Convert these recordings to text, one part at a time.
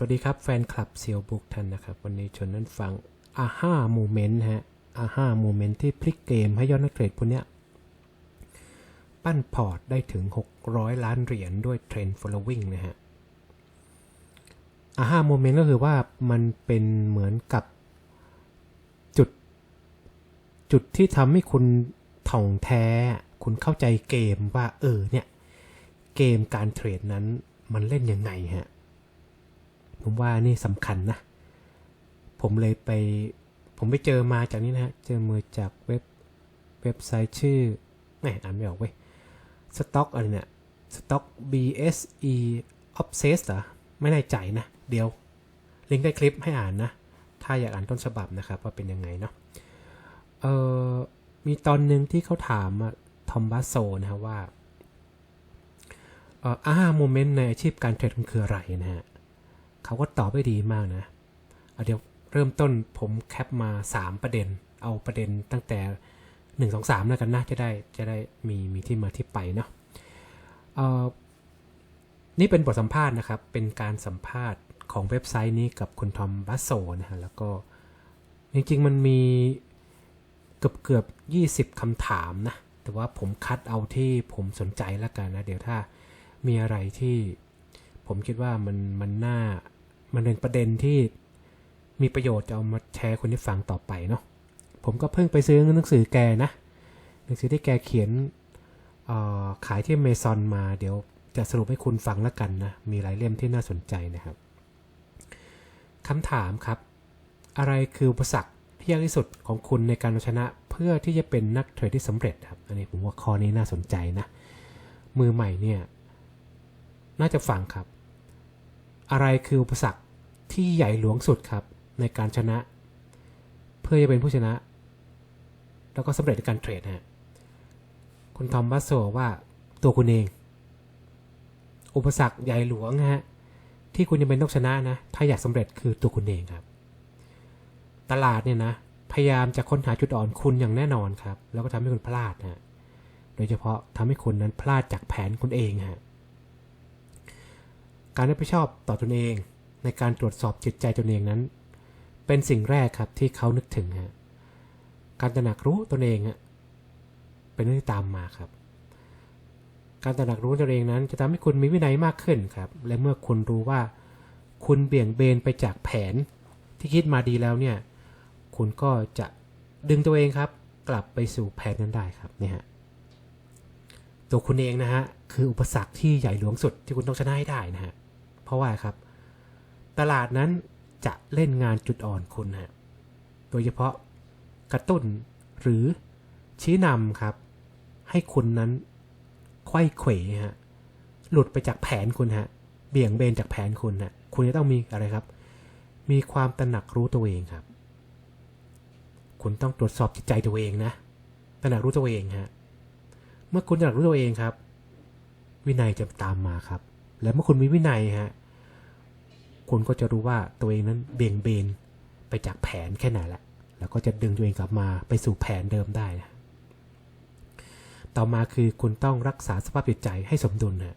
สวัสดีครับ แฟนคลับเซียวบุกท่านนะครับ วันนี้ชวนนั้นฟังอาห้าโมเมนต์ฮะอาห้าโมเมนต์ที่พลิกเกมให้ยอดนักเทรดพวกเนี้ย ปั้นพอร์ตได้ถึง 600 ล้านเหรียญด้วยเทรนด์ following นะฮะอาห้าโมเมนต์ก็คือว่ามันเป็นเหมือนกับจุด จุดที่ทำให้คุณถ่องแท้ คุณเข้าใจเกมว่า เออเนี่ย เกมการเทรดนั้นมันเล่นยังไงฮะ ผมว่านี่สำคัญนะ ผมเลยไป ผมไปเจอมาจากนี้นะฮะเจอมือจากเว็บเว็บไซต์ชื่อแหมอ่านไม่ออกเว้ยสต็อกอะไรเนี่ยสต็อก BSE Obsess เหรอ ไม่แน่ใจนะ เดี๋ยว ลิงก์ใต้คลิปให้อ่านนะ ถ้าอยากอ่านต้นฉบับนะครับ ว่าเป็นยังไงเนาะเอ่อมีตอนหนึ่งที่เขาถามทอมบาโซนะครับว่าเอ่ออาโมเมนต์ในอาชีพการเทรดมันคืออะไรนะฮะ เขาก็ตอบได้ดีมากนะเอาเดี๋ยวเริ่มต้นผมแคปมา 3 ประเด็น เอาประเด็นตั้งแต่ 1 2 3แล้วกันนะจะได้จะได้มีมีที่มาที่ไปเนาะอ่อนี่เป็นบทสัมภาษณ์นะครับ เป็นการสัมภาษณ์ของเว็บไซต์นี้กับคุณทอมบัสโซนะฮะ แล้วก็จริงๆมันมีเกือบเกือบ 20คำถามนะ แต่ว่าผมคัดเอาที่ผมสนใจแล้วกันนะ เดี๋ยวถ้ามีอะไรที่ผมคิดว่ามันมันน่า มันเป็นประเด็นที่มีประโยชน์จะเอามาแชร์คนที่ฟังต่อไปเนาะผมก็เพิ่งไปซื้อหนังสือแกนะหนังสือที่แกเขียนขายที่เมซอนมาเดี๋ยวจะสรุปให้คุณฟังแล้วกันนะมีหลายเล่มที่น่าสนใจนะครับคำถามครับ อะไรคืออุปสรรคที่ยากที่สุดของคุณในการชนะเพื่อที่จะเป็นนักเทรดที่สำเร็จครับอันนี้ผมว่าข้อนี้น่าสนใจนะมือใหม่เนี่ยน่าจะฟังครับ อะไรคืออุปสรรคที่ใหญ่หลวงสุดครับในการชนะ เพื่อจะเป็นผู้ชนะ แล้วก็สำเร็จในการเทรดฮะคุณทอมบัสโซว่าตัวคุณเอง อุปสรรคใหญ่หลวงฮะที่คุณจะเป็นต้องชนะนะ ถ้าอยากสำเร็จคือตัวคุณเองครับ ตลาดเนี่ยนะ พยายามจะค้นหาจุดอ่อนคุณอย่างแน่นอนครับ แล้วก็ทำให้คุณพลาดนะโดยเฉพาะทำให้คุณนั้นพลาดจากแผนคุณเองฮะ การรับผิดชอบต่อตนเอง ในการตรวจสอบจิตใจตนเองนั้น เป็นสิ่งแรกครับที่เขานึกถึงฮะการตระหนักรู้ตนเองฮะเป็นเรื่องที่ตามมาครับ การตระหนักรู้ตนเองนั้น จะทำให้คุณมีวินัยมากขึ้นครับ และเมื่อคุณรู้ว่า คุณเบี่ยงเบนไปจากแผนที่คิดมาดีแล้วเนี่ย คุณก็จะดึงตัวเองครับ กลับไปสู่แผนนั้นได้ครับเนี่ยฮะตัวคุณเองนะฮะคืออุปสรรคที่ใหญ่หลวงสุดที่คุณต้องชนะให้ได้นะฮะ เพราะว่าครับ ตลาดนั้นจะเล่นงานจุดอ่อนคุณฮะโดยเฉพาะกระตุ้นหรือชี้นำครับ ให้คุณนั้นไข้เขวฮะหลุดไปจากแผนคุณฮะเบี่ยงเบนจากแผนคุณฮะคุณจะต้องมีอะไรครับ มีความตระหนักรู้ตัวเองครับ คุณต้องตรวจสอบจิตใจตัวเองนะตระหนักรู้ตัวเองฮะเมื่อคุณตระหนักรู้ตัวเองครับ วินัยจะตามมาครับ และเมื่อคุณมีวินัยฮะคุณก็จะรู้ว่าตัวเองนั้นเบี่ยงเบนไปจากแผนแค่ไหนแหละแล้วก็จะดึงตัวเองกลับมาไปสู่แผนเดิมได้นะต่อมาคือคุณต้องรักษาสภาพจิตใจให้สมดุลนะ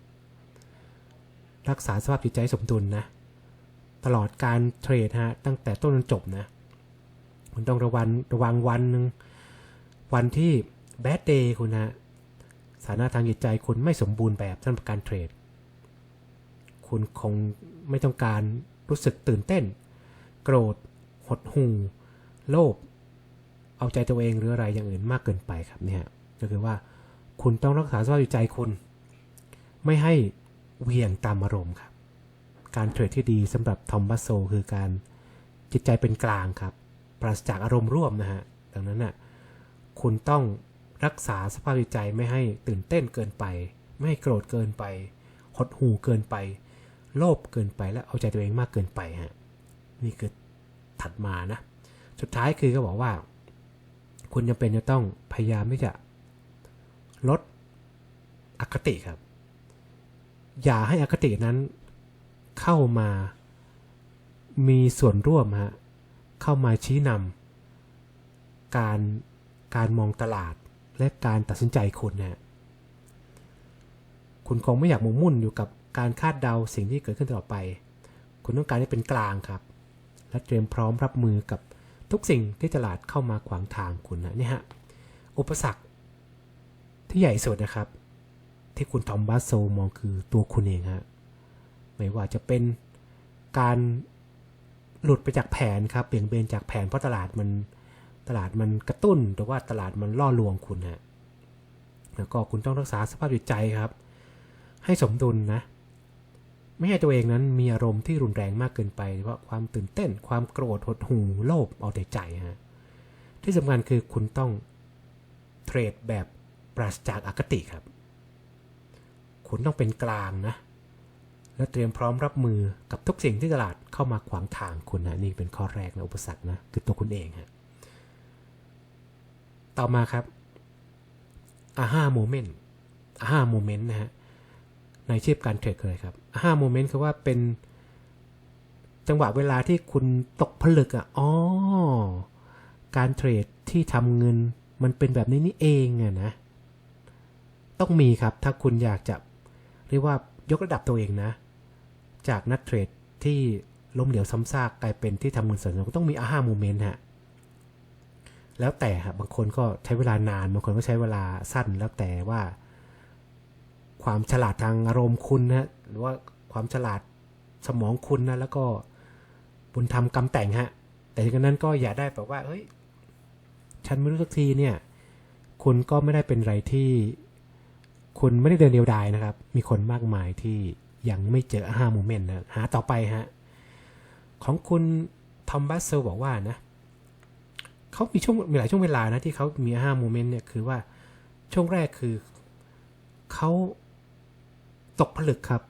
รักษาสภาพจิตใจสมดุลนะตลอดการเทรดฮะตั้งแต่ต้นจนจบนะคุณต้องระวังระวังวันหนึ่งวันที่แบดเดย์คุณนะสถานะทางจิตใจคุณไม่สมบูรณ์แบบสำหรับการเทรด คุณคงไม่ต้องการรู้สึกตื่นเต้น โกรธ หดหู่โลภเอาใจตัวเองหรืออะไรอย่างอื่นมากเกินไปครับเนี่ยก็คือว่าคุณต้องรักษาสภาพจิตใจคุณ ไม่ให้เวียงตามอารมณ์ครับ การเทรดที่ดีสำหรับทอมบัสโซคือการจิตใจเป็นกลางครับ ปราศจากอารมณ์ร่วมนะฮะดังนั้นน่ะคุณต้องรักษาสภาพจิตใจไม่ให้ตื่นเต้นเกินไป ไม่ให้โกรธเกินไป หดหู่เกินไป โลภเกินไปและเอาใจตัวเองมากเกินไปฮะนี่คือถัดมานะ สุดท้ายคือก็บอกว่า คุณจำเป็นจะต้องพยายามที่จะลดอคติครับ อย่าให้อคตินั้นเข้ามามีส่วนร่วมฮะเข้ามาชี้นำการการมองตลาดและการตัดสินใจคุณนะคุณคงไม่อยากหมกมุ่นอยู่กับ การคาดเดาสิ่งที่เกิดขึ้นต่อไป คุณต้องการให้เป็นกลางครับ และเตรียมพร้อมรับมือกับทุกสิ่งที่ตลาดเข้ามาขวางทางคุณนะนี่ฮะ อุปสรรคที่ใหญ่สุดนะครับ ที่คุณทอมบัสโซมองคือตัวคุณเองฮะ ไม่ว่าจะเป็นการหลุดไปจากแผนครับเบี่ยงเบนจากแผนเพราะตลาดมันตลาดมันกระตุ้นหรือว่าตลาดมันล่อลวงคุณฮะแล้วก็คุณต้องรักษาสภาพจิตใจครับ ให้สมดุลนะ ไม่ให้ตัวเองนั้นมีอารมณ์ที่รุนแรงมากเกินไปหรือว่าความตื่นเต้น ความโกรธหดหู่โลภเอาแต่ใจฮะที่สำคัญคือคุณต้องเทรดแบบปราศจากอคติครับ คุณต้องเป็นกลางนะ และเตรียมพร้อมรับมือกับทุกสิ่งที่ตลาดเข้ามาขวางทางคุณนะนี่เป็นข้อแรกนะอุปสรรคนะคือตัวคุณเองฮะต่อมาครับอาห้าโมเมนต์อาห้าโมเมนต์นะฮะ ในชีพการเทรดคืออะไรครับห้าโมเมนต์คือว่าเป็นจังหวะเวลาที่คุณตกผลึกอะอ๋อการเทรดที่ทำเงินมันเป็นแบบนี้นี่เองอะนะ ต้องมีครับถ้าคุณอยากจะเรียกว่ายกระดับตัวเองนะ จากนักเทรดที่ล้มเหลวซ้ำซากกลายเป็นที่ทำเงินสดก็ต้องมีอาห้าโมเมนต์ฮะแล้วแต่ครับบางคนก็ใช้เวลานานบางคนก็ใช้เวลาสั้นแล้วแต่ว่า ความฉลาดทางอารมณ์คุณนะหรือว่าความฉลาดสมองคุณนะแล้วก็บุญธรรมกรรมแต่งฮะ แต่ถึงนั้นก็อย่าได้แบบว่าเฮ้ยฉันไม่รู้สักทีเนี่ย คุณก็ไม่ได้เป็นไรที่ คุณไม่ได้เดินเดียวดายนะครับ มีคนมากมายที่ยังไม่เจอห้าโมเมนต์นะหาต่อไปฮะ ของคุณทอมบัสเซลบอกว่านะเขามีช่วงมีหลายช่วงเวลานะที่เขามีห้าโมเมนต์เนี่ยคือว่าช่วงแรกคือเขา ตกผลึกครับ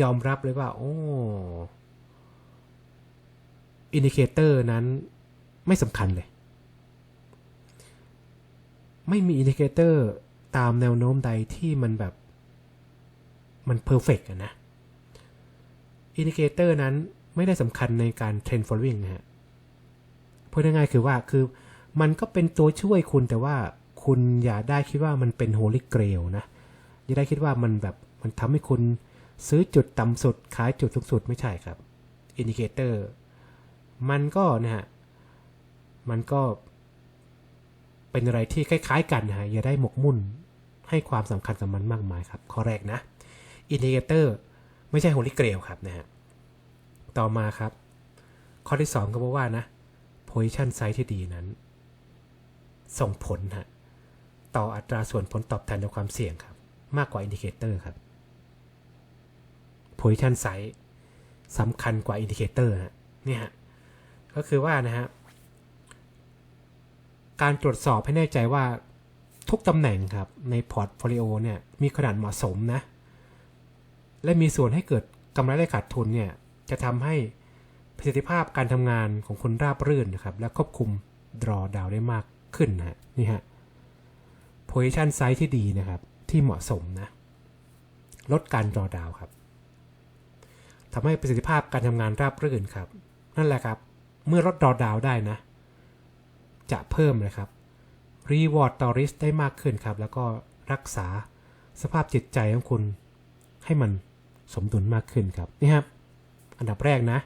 ยอมรับเลยว่า โอ้อินดิเคเตอร์นั้นไม่สำคัญเลย ไม่มีอินดิเคเตอร์ตามแนวโน้มใดที่มันแบบ มันเพอร์เฟกอะนะอินดิเคเตอร์นั้นไม่ได้สำคัญในการเทรน following นะฮะพูดง่ายๆคือว่าคือมันก็เป็นตัวช่วยคุณแต่ว่าคุณอย่าได้คิดว่ามันเป็น holy grail นะ อย่าได้คิดว่ามันแบบ มันทำให้คุณซื้อจุดต่ำสุด ขายจุดสูงสุดไม่ใช่ครับอินดิเคเตอร์มันก็นะฮะมันก็เป็นอะไรที่คล้ายๆ กันนะฮะอย่าได้หมกมุ่นให้ความสำคัญกับมันมากมายครับ ข้อแรกนะอินดิเคเตอร์ไม่ใช่ holy grail ครับนะฮะต่อมาครับ ข้อที่ 2 ก็บอกว่านะ position size ที่ดีนั้น ส่งผลฮะต่ออัตราส่วนผลตอบแทนในความเสี่ยงครับ มากกว่าอินดิเคเตอร์ครับ position size สำคัญกว่าอินดิเคเตอร์ฮะเนี่ยฮะก็คือว่านะฮะการตรวจสอบให้แน่ใจว่าทุกตำแหน่งครับในพอร์ตโฟลิโอเนี่ยมีขนาดเหมาะสมนะ และมีส่วนให้เกิดกำไรและขาดทุนเนี่ยจะทำให้ประสิทธิภาพการทำงานของคุณราบรื่นนะครับ และควบคุมดรอดาวได้มากขึ้นนะนี่ฮะ position size ที่ดีนะครับ ที่เหมาะสมนะ ลดการดรอดาวครับ ทำให้ประสิทธิภาพการทำงานราบรื่นครับ นั่นแหละครับ เมื่อลดดรอดาวได้นะ จะเพิ่มนะครับ reward ต่อ risk ได้มากขึ้นครับ แล้วก็รักษาสภาพจิตใจของคุณ ให้มันสมดุลมากขึ้นครับนี่ครับ อันดับแรกนะ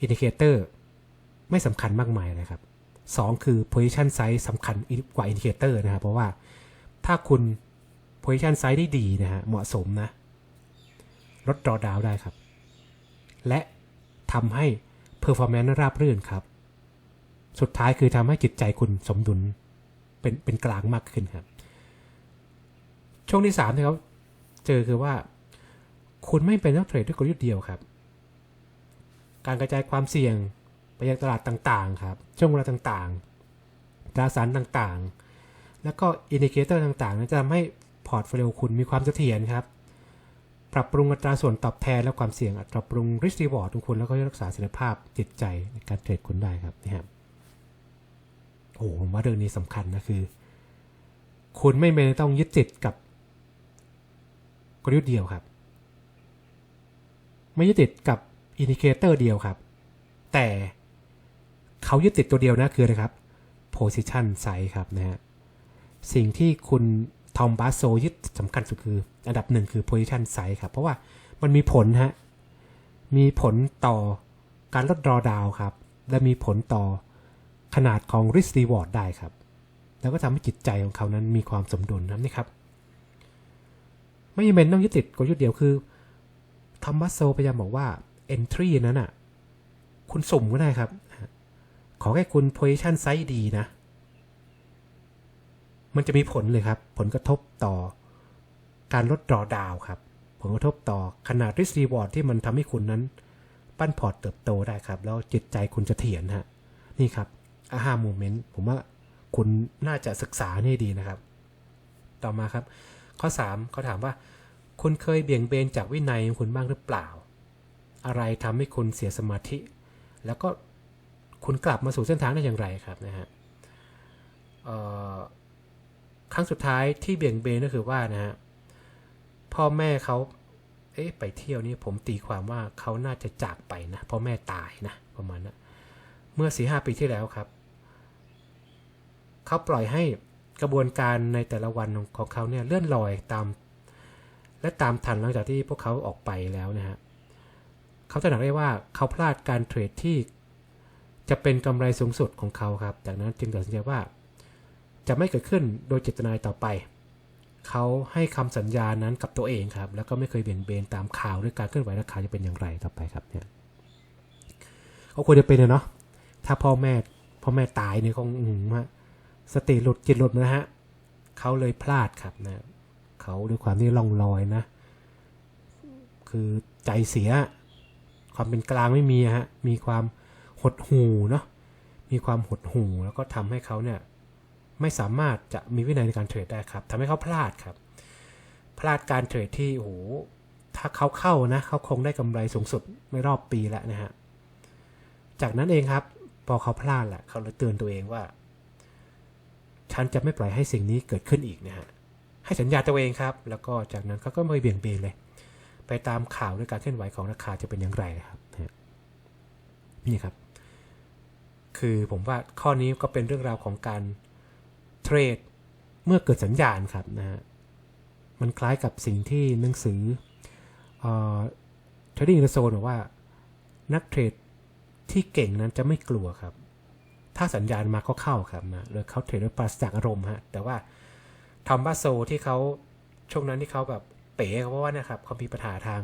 อินดิเคเตอร์ไม่สำคัญมากมายนะครับ 2 คือ position size สำคัญกว่าอินดิเคเตอร์นะครับ เพราะว่าถ้าคุณ position size ได้ดีนะฮะเหมาะสมนะลดดรอดาวได้ครับ และทำให้ performance ราบรื่นครับ สุดท้ายคือทำให้จิตใจคุณสมดุลเป็นเป็นกลางมากขึ้นครับ ช่วงที่3ที่เขาเจอคือว่า คุณไม่เป็นนักเทรดด้วยกลยุทธ์เดียวครับ การกระจายความเสี่ยงไปยังตลาดต่างๆ ครับ ช่วงเวลาต่างๆ ตราสารต่างๆ แล้วก็อินดิเคเตอร์ต่างๆนั้นจะทำให้พอร์ตโฟลิโอคุณมีความเสถียรครับ รับปรุงอัตราส่วนตอบแทนและความเสี่ยงปรับปรุง risk reward ของคุณแล้วก็รักษาสิทธิภาพจิตใจในการเทรดคุณได้ครับนี่ครับโอ้ผมว่าเรื่องนี้สำคัญนะคือ คุณไม่ไม่ต้องยึดติดกับกลยุทธ์เดียวครับ ไม่ยึดติดกับอินดิเคเตอร์เดียวครับ แต่เขายึดติดตัวเดียวนะคืออะไรครับ position size ครับนะฮะสิ่งที่คุณ ทอมบาโซยึดสำคัญสุดคือ อันดับหนึ่งคือ position size ครับ เพราะว่ามันมีผลฮะ มีผลต่อการลดรอดาวครับ และมีผลต่อขนาดของ risk reward ได้ครับ แล้วก็ทำให้จิตใจของเขานั้นมีความสมดุลนะครับนี่ครับไม่จำเป็นต้องยึดติดกลยุทธ์เดียวคือทอมมัสโซพยายามบอกว่า entry นั้นอะ คุณสุ่มก็ได้ครับ ขอแค่คุณ position size ดีนะ มันจะมีผลเลยครับ ผลกระทบต่อการลดดรอดาวครับ ผลกระทบต่อขนาด risk reward ที่มันทำให้คุณนั้น ปั้นพอร์ตเติบโตได้ครับ แล้วจิตใจคุณจะเถียนฮะ นี่ครับอาหาโมเมนต์ผมว่าคุณน่าจะศึกษานี่ดีนะครับ ต่อมาครับ ข้อ3เขาถามว่า คุณเคยเบี่ยงเบนจากวินัยของคุณบ้างหรือเปล่า อะไรทำให้คุณเสียสมาธิ แล้วก็คุณกลับมาสู่เส้นทางได้อย่างไรครับนะฮะ รั้งสุดท้ายที่เบี่ยงเบนก็คือว่านะฮะพ่อแม่เขาเอ๊ะไปเที่ยวนี่ผมตีความว่าเขาน่าจะจากไปนะพ่อแม่ตายนะประมาณนะั้นเมื่อสี่ห้าปีที่แล้วครับเขาปล่อยให้กระบวนการในแต่ละวันของเขาเนี่ยเลื่อนลอยตาม และตามทันหลังจากที่พวกเขาออกไปแล้วนะฮะเขาตระหนักได้ว่าเขาพลาดการเทรดที่จะเป็นกำไรสูงสุดของเขาครับ จากนั้นจึงตัดสินใจว่า จะไม่เกิดขึ้นโดยเจตนาต่อไป เขาให้คำสัญญานั้นกับตัวเองครับ แล้วก็ไม่เคยเบี่ยงเบนตามข่าวหรือการเคลื่อนไหวราคาจะเป็นอย่างไรต่อไปครับเนี่ยเขาควรจะเป็นเนาะถ้าพ่อแม่พ่อแม่ตายเนี่ยคงอืมฮะสติหลุดจิตหลุดนะฮะเขาเลยพลาดครับนะเขาด้วยความที่ล่องลอยนะ คือใจเสีย ความเป็นกลางไม่มีฮะมีความหดหูเนาะมีความหดหูแล้วก็ทำให้เขาเนี่ย ไม่สามารถจะมีวินัยในการเทรดได้ครับทำให้เขาพลาดครับ พลาดการเทรดที่โอ้โหถ้าเขาเข้านะเขาคงได้กำไรสูงสุดไม่รอบปีแล้วนะฮะจากนั้นเองครับ พอเขาพลาดแหละเขาเลยเตือนตัวเองว่า ฉันจะไม่ปล่อยให้สิ่งนี้เกิดขึ้นอีกนะฮะให้สัญญาตัวเองครับ แล้วก็จากนั้นเขาก็ไม่เบี่ยงเบนเลย ไปตามข่าวด้วยการเคลื่อนไหวของราคาจะเป็นอย่างไรนะครับนี่ครับ คือผมว่าข้อนี้ก็เป็นเรื่องราวของการ เทรดเมื่อเกิดสัญญาณครับนะฮะมันคล้ายกับสิ่งที่หนังสือ Trading in the Zone บอกว่านักเทรดที่เก่งนั้นจะไม่กลัวครับ ถ้าสัญญาณมาก็เข้าครับนะหรือเขาเทรดด้วยปราศจากอารมณ์ฮะ แต่ว่าทอมบาโซที่เขาช่วงนั้นที่เขาแบบเป๋เพราะว่านะครับเขามีปัญหาทาง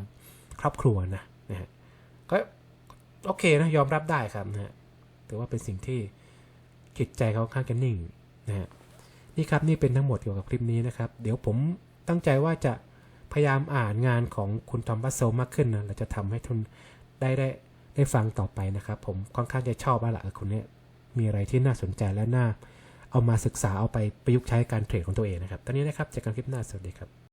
ครอบครัวนะนะฮะก็โอเคนะยอมรับได้ครับนะฮะถือว่าเป็นสิ่งที่จิตใจเขาค่อนข้างจะนิ่งนะฮะ นี่ครับนี่เป็นทั้งหมดเกี่ยวกับคลิปนี้นะครับ เดี๋ยวผมตั้งใจว่าจะพยายามอ่านงานของคุณทอมบัสโซมากขึ้นนะเราจะทำให้ทุนได้ได้ได้ฟังต่อไปนะครับ ผมค่อนข้างจะชอบว่าละคุณเนี้มีอะไรที่น่าสนใจและน่า เอามาศึกษาเอาไปประยุกต์ใช้การเทรดของตัวเองนะครับ ตอนนี้นะครับเจอกันคลิปหน้าสวัสดีครับ